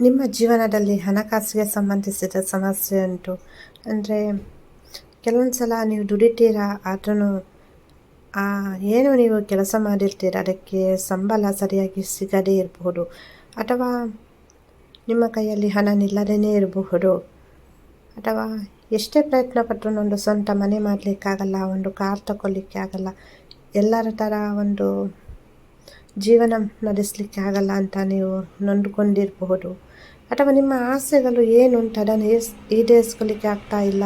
ನಿಮ್ಮ ಜೀವನದಲ್ಲಿ ಹಣಕಾಸಿಗೆ ಸಂಬಂಧಿಸಿದ ಸಮಸ್ಯೆ ಉಂಟು. ಅಂದರೆ ಕೆಲವೊಂದು ಸಲ ನೀವು ದುಡಿತೀರಾ ಆದ್ರೂ ಏನು ನೀವು ಕೆಲಸ ಮಾಡಿರ್ತೀರ, ಅದಕ್ಕೆ ಸಂಬಳ ಸರಿಯಾಗಿ ಸಿಗದೇ ಇರಬಹುದು. ಅಥವಾ, ನಿಮ್ಮ ಕೈಯಲ್ಲಿ ಹಣ ನಿಲ್ಲದೇ ಇರಬಹುದು. ಅಥವಾ, ಎಷ್ಟೇ ಪ್ರಯತ್ನ ಪಟ್ಟರು ಒಂದು ಸ್ವಂತ ಮನೆ ಮಾಡಲಿಕ್ಕಾಗಲ್ಲ, ಒಂದು ಕಾರ್ ತಗೊಳ್ಳಿಕ್ಕೆ ಆಗಲ್ಲ ಎಲ್ಲರ ಥರ ಒಂದು ಜೀವನ ನಡೆಸಲಿಕ್ಕೆ ಆಗಲ್ಲ ಅಂತ ನೀವು ನೊಂದುಕೊಂಡಿರಬಹುದು. ಅಥವಾ ನಿಮ್ಮ ಆಸೆಗಳು ಏನು ಅಂತ ಅದನ್ನು ಈಡೇರಿಸ್ಕೊಳ್ಳಿಕ್ಕೆ ಆಗ್ತಾ ಇಲ್ಲ.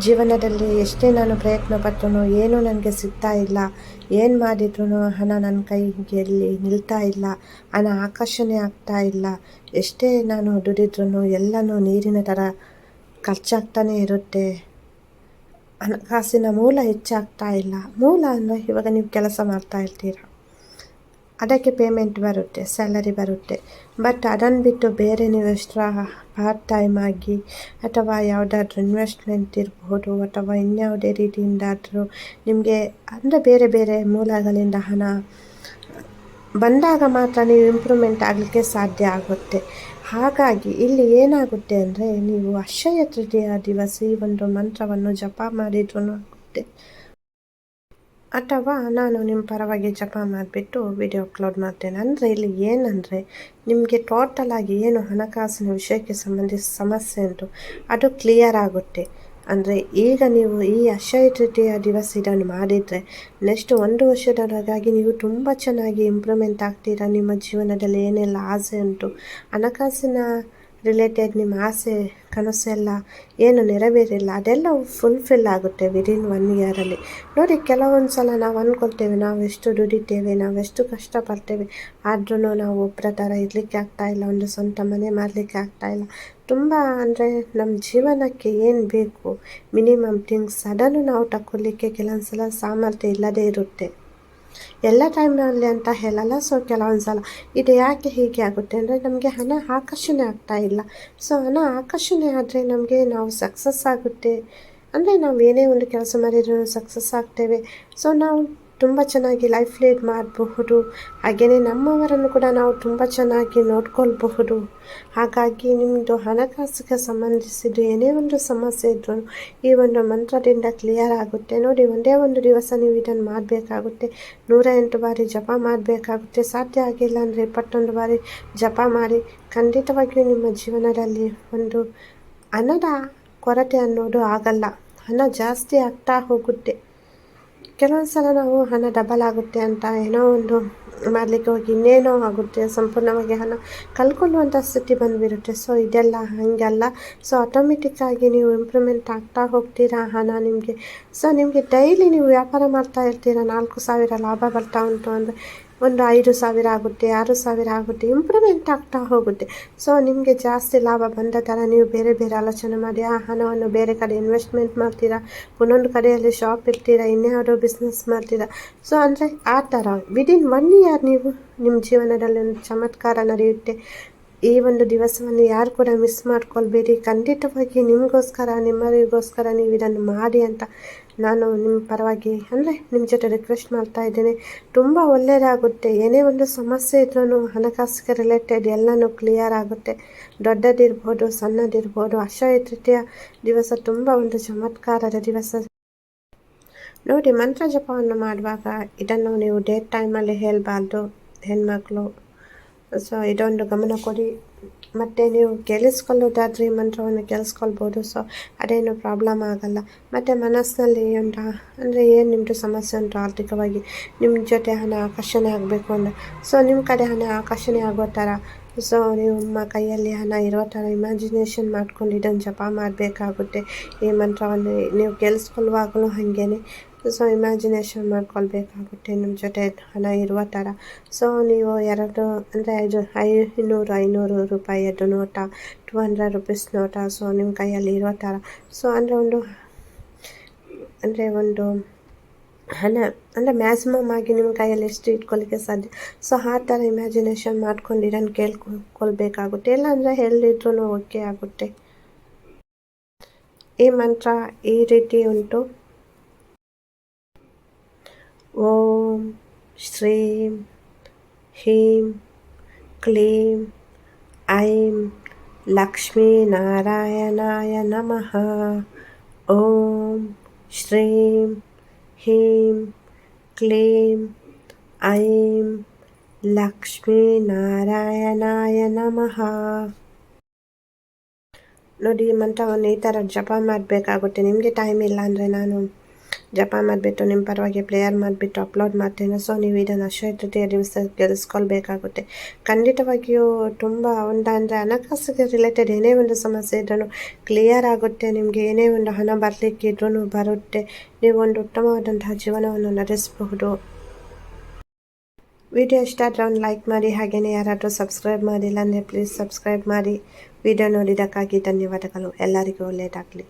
ಜೀವನದಲ್ಲಿ ಎಷ್ಟೇ ನಾನು ಪ್ರಯತ್ನ ಪಟ್ಟರೂ ಏನೂ ನನಗೆ ಸಿಗ್ತಾ ಇಲ್ಲ. ಏನು ಮಾಡಿದ್ರು ಹಣ ನನ್ನ ಕೈಯಲ್ಲಿ ನಿಲ್ತಾ ಇಲ್ಲ. ಹಣ ಆಕರ್ಷಣೆ ಆಗ್ತಾ ಇಲ್ಲ. ಎಷ್ಟೇ ನಾನು ದುಡಿದ್ರೂ ಎಲ್ಲನೂ ನೀರಿನ ಥರ ಖರ್ಚಾಗ್ತಾನೆ ಇರುತ್ತೆ. ಹಣಕಾಸಿನ ಮೂಲ ಹೆಚ್ಚಾಗ್ತಾ ಇಲ್ಲ. ಮೂಲ ಅಂದರೆ ಇವಾಗ ನೀವು ಕೆಲಸ ಮಾಡ್ತಾ ಇರ್ತೀರ? ಅದಕ್ಕೆ ಪೇಮೆಂಟ್ ಬರುತ್ತೆ ಸ್ಯಾಲರಿ ಬರುತ್ತೆ. ಬಟ್ ಅದನ್ನು ಬಿಟ್ಟು ಬೇರೆ ನೀವು ಎಕ್ಸ್ಟ್ರಾ ಪಾರ್ಟ್ ಟೈಮ್ ಆಗಿ, ಅಥವಾ ಯಾವುದಾದ್ರೂ ಇನ್ವೆಸ್ಟ್ಮೆಂಟ್ ಇರಬಹುದು ಅಥವಾ ಇನ್ಯಾವುದೇ ರೀತಿಯಿಂದಾದರೂ ನಿಮಗೆ ಅಂದರೆ ಬೇರೆ ಬೇರೆ ಮೂಲಗಳಿಂದ ಹಣ ಬಂದಾಗ ಮಾತ್ರ ನೀವು ಇಂಪ್ರೂವ್ಮೆಂಟ್ ಆಗಲಿಕ್ಕೆ ಸಾಧ್ಯ ಆಗುತ್ತೆ. ಹಾಗಾಗಿ ಇಲ್ಲಿ ಏನಾಗುತ್ತೆ ಅಂದರೆ ನೀವು ಅಕ್ಷಯ ತೃತೀಯ ದಿವಸ ಈ ಒಂದು ಮಂತ್ರವನ್ನು ಜಪ ಮಾಡಿದ್ರೂ ಆಗುತ್ತೆ. ಅಥವಾ ನಾನು ನಿಮ್ಮ ಪರವಾಗಿ ಜಪ ಮಾಡಿಬಿಟ್ಟು ವಿಡಿಯೋ ಅಪ್ಲೋಡ್ ಮಾಡ್ತೇನೆ. ಅಂದರೆ ಇಲ್ಲಿ ಏನಂದರೆ, ನಿಮಗೆ ಟೋಟಲ್ ಆಗಿ ಏನು ಹಣಕಾಸಿನ ವಿಷಯಕ್ಕೆ ಸಂಬಂಧಿಸಿದ ಸಮಸ್ಯೆ ಉಂಟು, ಅದು ಕ್ಲಿಯರ್ ಆಗುತ್ತೆ. ಅಂದರೆ ಈಗ ನೀವು ಈ ಅಕ್ಷಯ ತೃತೀಯ ದಿವಸ ಇದನ್ನು ಮಾಡಿದರೆ ನೆಕ್ಸ್ಟ್ ಒಂದು ವರ್ಷದೊಳಗಾಗಿ ನೀವು ತುಂಬ ಚೆನ್ನಾಗಿ ಇಂಪ್ರೂವ್ಮೆಂಟ್ ಆಗ್ತೀರಾ? ನಿಮ್ಮ ಜೀವನದಲ್ಲಿ ಏನೆಲ್ಲ ಆಸೆ ಉಂಟು? ಹಣಕಾಸಿನ ರಿಲೇಟೆಡ್ ನಿಮ್ಮ ಆಸೆ ಕನಸೆಲ್ಲ ಏನು ನೆರವೇರಿಲ್ಲ. ಅದೆಲ್ಲ ಫುಲ್ಫಿಲ್ ಆಗುತ್ತೆ ವಿದಿನ್ ಒನ್ ಇಯರಲ್ಲಿ ನೋಡಿ ಕೆಲವೊಂದು ಸಲ ನಾವು ಅಂದ್ಕೊಳ್ತೇವೆ ನಾವು ಎಷ್ಟು ದುಡಿತೇವೆ ನಾವೆಷ್ಟು ಕಷ್ಟಪಡ್ತೇವೆ. ಆದ್ರೂ ನಾವು ಒಬ್ಬರ ಥರ ಇರಲಿಕ್ಕೆ ಆಗ್ತಾಯಿಲ್ಲ ಒಂದು ಸ್ವಂತ ಮನೆ ಮಾಡಲಿಕ್ಕೆ ಆಗ್ತಾಯಿಲ್ಲ ತುಂಬ ಅಂದರೆ ನಮ್ಮ ಜೀವನಕ್ಕೆ ಏನು ಬೇಕು? ಮಿನಿಮಮ್ ಥಿಂಗ್ಸ್ ಅದನ್ನು ನಾವು ತಗೊಳ್ಳಿಕ್ಕೆ ಕೆಲವೊಂದು ಸಲ ಸಾಮರ್ಥ್ಯ ಇಲ್ಲದೇ ಇರುತ್ತೆ. ಎಲ್ಲ ಟೈಮ್ನಲ್ಲಿ ಅಂತ ಹೇಳಲ್ಲ. ಸೊ ಕೆಲವೊಂದು ಸಲ ಇದು ಯಾಕೆ ಹೀಗೆ ಆಗುತ್ತೆ ಅಂದರೆ ನಮಗೆ ಹಣ ಆಕರ್ಷಣೆ ಆಗ್ತಾ ಇಲ್ಲ. ಸೊ ಹಣ ಆಕರ್ಷಣೆ ಆದರೆ ನಮಗೆ ನಾವು ಸಕ್ಸಸ್ ಆಗುತ್ತೆ. ಅಂದರೆ ನಾವು ಏನೇ ಒಂದು ಕೆಲಸ ಮಾಡಿದ್ರೂ ಸಕ್ಸಸ್ ಆಗ್ತೇವೆ. ಸೊ ನಾವು ತುಂಬ ಚೆನ್ನಾಗಿ ಲೈಫ್ ಲೀಡ್ ಮಾಡಬಹುದು. ಹಾಗೆಯೇ ನಮ್ಮವರನ್ನು ಕೂಡ ನಾವು ತುಂಬ ಚೆನ್ನಾಗಿ ನೋಡ್ಕೊಳ್ಬಹುದು. ಹಾಗಾಗಿ ನಿಮ್ಮದು ಹಣಕಾಸಿಗೆ ಸಂಬಂಧಿಸಿದ ಏನೇ ಒಂದು ಸಮಸ್ಯೆ ಇದ್ದರೂ ಈ ಒಂದು ಮಂತ್ರದಿಂದ ಕ್ಲಿಯರ್ ಆಗುತ್ತೆ. ನೋಡಿ, ಒಂದೇ ಒಂದು ದಿವಸ ನೀವು ಇದನ್ನು ಮಾಡಬೇಕಾಗುತ್ತೆ. ನೂರ ಎಂಟು ಬಾರಿ ಜಪ ಮಾಡಬೇಕಾಗುತ್ತೆ. ಸಾಧ್ಯ ಆಗಿಲ್ಲ ಅಂದರೆ ಇಪ್ಪತ್ತೊಂದು ಬಾರಿ ಜಪ ಮಾಡಿ ಖಂಡಿತವಾಗಿಯೂ ನಿಮ್ಮ ಜೀವನದಲ್ಲಿ ಒಂದು ಹಣದ ಕೊರತೆ ಅನ್ನೋದು ಆಗಲ್ಲ. ಹಣ ಜಾಸ್ತಿ ಆಗ್ತಾ ಹೋಗುತ್ತೆ. ಕೆಲವೊಂದು ಸಲ ನಾವು ಹಣ ಡಬಲ್ ಆಗುತ್ತೆ ಅಂತ ಏನೋ ಒಂದು ಮಾಡಲಿಕ್ಕೆ ಹೋಗಿ ಇನ್ನೇನೋ ಆಗುತ್ತೆ, ಸಂಪೂರ್ಣವಾಗಿ ಹಣ ಕಳ್ಕೊಳ್ಳುವಂಥ ಸ್ಥಿತಿ ಬಂದುಬಿಡುತ್ತೆ. ಸೊ ಇದೆಲ್ಲ ಹಾಗೆಲ್ಲ. ಸೊ ಆಟೋಮೆಟಿಕ್ಕಾಗಿ ನೀವು ಇಂಪ್ರೂವ್ಮೆಂಟ್ ಆಗ್ತಾ ಹೋಗ್ತೀರಾ ಹಣ ನಿಮಗೆ? ಸೊ ನಿಮಗೆ ಡೈಲಿ ನೀವು ವ್ಯಾಪಾರ ಮಾಡ್ತಾ ಇರ್ತೀರ? ನಾಲ್ಕು ಸಾವಿರ ಲಾಭ ಬರ್ತಾ ಉಂಟು ಅಂದರೆ ಒಂದು ಐದು ಸಾವಿರ ಆಗುತ್ತೆ, ಆರು ಸಾವಿರ ಆಗುತ್ತೆ ಇಂಪ್ರೂವ್ಮೆಂಟ್ ಆಗ್ತಾ ಹೋಗುತ್ತೆ. ಸೊ ನಿಮಗೆ ಜಾಸ್ತಿ ಲಾಭ ಬಂದ ಥರ ನೀವು ಬೇರೆ ಬೇರೆ ಆಲೋಚನೆ ಮಾಡಿ, ಆ ಹಣವನ್ನು ಬೇರೆ ಕಡೆ ಇನ್ವೆಸ್ಟ್ಮೆಂಟ್ ಮಾಡ್ತೀರಾ, ಒಂದೊಂದು ಕಡೆಯಲ್ಲಿ ಶಾಪ್ ಇರ್ತೀರಾ, ಇನ್ಯಾವುದೋ ಬಿಸ್ನೆಸ್ ಮಾಡ್ತೀರಾ. ಸೊ ಅಂದರೆ ಆ ಥರ ವಿದಿನ್ ಒನ್ ಇಯರ್ ನೀವು ನಿಮ್ಮ ಜೀವನದಲ್ಲಿ ಒಂದು ಚಮತ್ಕಾರ ನಡೆಯುತ್ತೆ. ಈ ಒಂದು ದಿವಸವನ್ನು ಯಾರು ಕೂಡ ಮಿಸ್ ಮಾಡ್ಕೊಳ್ಬೇಡಿ. ಖಂಡಿತವಾಗಿ ನಿಮಗೋಸ್ಕರ ನಿಮ್ಮರಿಗೋಸ್ಕರ ನೀವು ಇದನ್ನು ಮಾಡಿ ಅಂತ ನಾನು ನಿಮ್ಮ ಪರವಾಗಿ ಅಂದರೆ ನಿಮ್ಮ ಜೊತೆ ರಿಕ್ವೆಸ್ಟ್ ಮಾಡ್ತಾ ಇದ್ದೇನೆ. ತುಂಬ ಒಳ್ಳೆಯದಾಗುತ್ತೆ. ಏನೇ ಒಂದು ಸಮಸ್ಯೆ ಇದ್ರೂ ಹಣಕಾಸಿಗೆ ರಿಲೇಟೆಡ್ ಎಲ್ಲನೂ ಕ್ಲಿಯರ್ ಆಗುತ್ತೆ. ದೊಡ್ಡದಿರ್ಬೋದು, ಸಣ್ಣದಿರ್ಬೋದು ಅಕ್ಷಯ ತೃತೀಯ ದಿವಸ ತುಂಬ ಒಂದು ಚಮತ್ಕಾರದ ದಿವಸ. ನೋಡಿ ಮಂತ್ರ ಜಪವನ್ನು ಮಾಡುವಾಗ ಇದನ್ನು ನೀವು ಡೇಟ್ ಟೈಮಲ್ಲಿ ಹೇಳಬಾರ್ದು. ಹೆಣ್ಮಕ್ಳು ಸೊ ಇದೊಂದು ಗಮನ ಕೊಡಿ. ಮತ್ತು ನೀವು ಕೇಳಿಸ್ಕೊಳ್ಳೋದಾದ್ರೆ ಈ ಮಂತ್ರವನ್ನು ಕೇಳಿಸ್ಕೊಳ್ಬೋದು. ಸೊ ಅದೇನು ಪ್ರಾಬ್ಲಮ್ ಆಗಲ್ಲ. ಮತ್ತು ಮನಸ್ಸಿನಲ್ಲಿ ಉಂಟು, ಅಂದರೆ ಏನು ನಿಮ್ಮದು ಸಮಸ್ಯೆ ಉಂಟು ಆರ್ಥಿಕವಾಗಿ? ನಿಮ್ಮ ಜೊತೆ ಹಣ ಆಕರ್ಷಣೆ ಆಗಬೇಕು ಅಂತ ಸೊ ನಿಮ್ಮ ಕಡೆ ಹಣ ಆಕರ್ಷಣೆ ಆಗೋ ಥರ. ಸೊ ನಿಮ್ಮ ಕೈಯಲ್ಲಿ ಹಣ ಇರೋ ಥರ ಇಮ್ಯಾಜಿನೇಷನ್ ಮಾಡ್ಕೊಂಡು ಇದನ್ನು ಜಪ ಮಾಡಬೇಕಾಗುತ್ತೆ. ಈ ಮಂತ್ರವನ್ನು ನೀವು ಕೇಳಿಸ್ಕೊಳ್ಳುವಾಗಲೂ ಹಾಗೇ ಸೊ ಇಮ್ಯಾಜಿನೇಷನ್ ಮಾಡ್ಕೊಳ್ಬೇಕಾಗುತ್ತೆ ನಿಮ್ಮ ಜೊತೆ ಹಣ ಇರುವ ಥರ ಸೊ ನೀವು ಎರಡು ಅಂದರೆ ಐದು, ಐನೂರು ಐನೂರು ರೂಪಾಯಿಯದ್ದು ನೋಟ ಟು ಹಂಡ್ರೆಡ್ ರುಪೀಸ್ ನೋಟ ಸೊ ನಿಮ್ಮ ಕೈಯಲ್ಲಿ ಇರೋ ಥರ ಸೊ ಅಂದರೆ ಒಂದು ಅಂದರೆ ಒಂದು ಹಣ, ಅಂದರೆ ಮ್ಯಾಕ್ಸಿಮಮ್ ಆಗಿ ನಿಮ್ಮ ಕೈಯಲ್ಲಿ ಎಷ್ಟು ಇಟ್ಕೊಳ್ಳಿಕ್ಕೆ ಸಾಧ್ಯ? ಸೊ ಆ ಥರ ಇಮ್ಯಾಜಿನೇಷನ್ ಮಾಡ್ಕೊಂಡು ಇದನ್ನು ಕೇಳ್ಕೊಳ್ಬೇಕಾಗುತ್ತೆ. ಇಲ್ಲ ಅಂದರೆ ಹೇಳಿದ್ರೂ ಓಕೆ ಆಗುತ್ತೆ. ಈ ಮಂತ್ರ ಈ ರೀತಿ ಉಂಟು. ಓಂ ಶ್ರೀಂ ಹೀಂ ಕ್ಲೀಂ ಐಂ ಲಕ್ಷ್ಮೀನಾರಾಯಣಾಯ ನಮಃ. ಓಂ ಶ್ರೀಂ ಹೀಂ ಕ್ಲೀಂ ಐಂ ಲಕ್ಷ್ಮೀನಾರಾಯಣಾಯ ನಮಃ. ನೋಡಿ ಮಂತ್ರವನ್ನು ಈ ಥರ ಜಪ ಮಾಡಬೇಕಾಗುತ್ತೆ. ನಿಮಗೆ ಟೈಮ್ ಇಲ್ಲ ಅಂದರೆ ನಾನು ಜಪ ಮಾಡಿಬಿಟ್ಟು ನಿಮ್ಮ ಪರವಾಗಿ ಪ್ಲೇಯರ್ ಮಾಡಿಬಿಟ್ಟು ಅಪ್ಲೋಡ್ ಮಾಡ್ತೇನೆ ಸೊ ನೀವು ಇದನ್ನು ಅಕ್ಷಯ ದಿವಸ ಗೆಲ್ಲಿಸ್ಕೊಳ್ಬೇಕಾಗುತ್ತೆ ಖಂಡಿತವಾಗಿಯೂ ತುಂಬ ಒಂದು ಅಂದರೆ ಹಣಕಾಸಿಗೆ ರಿಲೇಟೆಡ್ ಏನೇ ಒಂದು ಸಮಸ್ಯೆ ಇದ್ರೂ ಕ್ಲಿಯರ್ ಆಗುತ್ತೆ. ನಿಮಗೆ ಏನೇ ಒಂದು ಹಣ ಬರಲಿಕ್ಕಿದ್ರೂ ಬರುತ್ತೆ. ನೀವು ಒಂದು ಉತ್ತಮವಾದಂತಹ ಜೀವನವನ್ನು ನಡೆಸಬಹುದು. ವಿಡಿಯೋ ಇಷ್ಟ ಆದರೆ ಒಂದು ಲೈಕ್ ಮಾಡಿ ಹಾಗೆಯೇ ಯಾರಾದರೂ ಸಬ್ಸ್ಕ್ರೈಬ್ ಮಾಡಿಲ್ಲ ಅಂದರೆ ಪ್ಲೀಸ್ ಸಬ್ಸ್ಕ್ರೈಬ್ ಮಾಡಿ. ವಿಡಿಯೋ ನೋಡಿದ್ದಕ್ಕಾಗಿ ಧನ್ಯವಾದಗಳು. ಎಲ್ಲರಿಗೂ ಒಳ್ಳೆಯದಾಗಲಿ